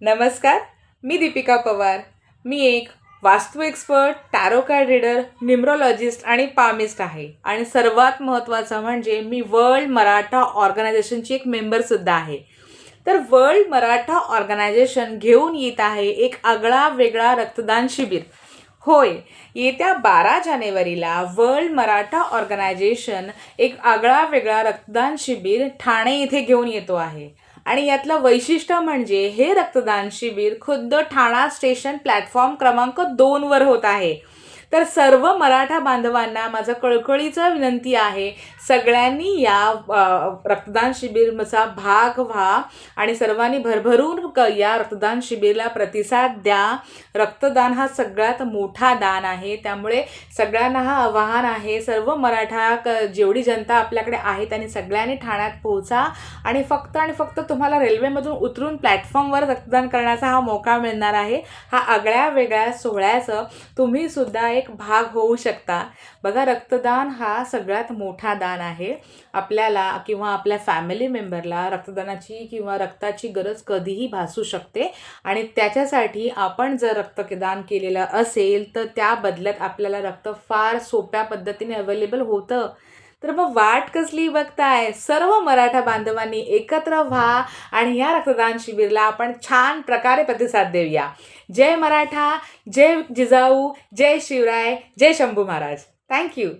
नमस्कार मी दीपिका पवार. मी एक Vastu expert tarot card reader numerologist आणि पामिस्ट आहे. आणि सर्वात महत्त्वाचं म्हणजे मी वर्ल्ड मराठा ऑर्गनायझेशनची एक मेंबरसुद्धा आहे. तर वर्ल्ड मराठा ऑर्गनायझेशन घेऊन येत आहे एक आगळा वेगळा रक्तदान शिबिर. होय येत्या बारा जानेवारीला वर्ल्ड मराठा ऑर्गनायझेशन एक आगळा वेगळा रक्तदान शिबिर ठाणे येथे घेऊन येतो आहे. आणि यातलं वैशिष्ट्य म्हणजे हे रक्तदान शिबिर खुद्द ठाणा स्टेशन प्लॅटफॉर्म क्रमांक दोनवर होत आहे. तर सर्व मराठा बांधवांना माझं कळकळीचं विनंती आहे सगळ्यांनी या रक्तदान शिबिरचा भाग व्हा आणि सर्वांनी भरभरून क या रक्तदान शिबिरला प्रतिसाद द्या. रक्तदान हा सगळ्यात मोठा दान आहे. त्यामुळे सगळ्यांना हा आवाहन आहे सर्व मराठा क जेवढी जनता आपल्याकडे आहे त्यांनी सगळ्यांनी ठाण्यात पोहोचा आणि फक्त आणि फक्त तुम्हाला रेल्वेमधून उतरून प्लॅटफॉर्मवर रक्तदान करण्याचा हा मोका मिळणार आहे. हा आगळ्या वेगळ्या सोहळ्याचं तुम्ही सुद्धा एक भाग होऊ शकता. बघा रक्तदान हा सगळ्यात मोठा दान आहे. आपल्याला किंवा आपल्या फॅमिली मेंबरला रक्तदानाची किंवा रक्ताची गरज कधीही भासू शकते. आणि त्याच्यासाठी आपण जर रक्तदान केलेलं असेल तर त्या बदल्यात आपल्याला रक्त फार सोप्या पद्धतीने अवेलेबल होतं. तर मग वाट कसली बघताय? सर्व मराठा बांधवांनी एकत्र व्हा आणि ह्या रक्तदान शिबिरला आपण छान प्रकारे प्रतिसाद देऊया. जय मराठा जय जिजाऊ जय शिवराय जय शंभू महाराज. Thank you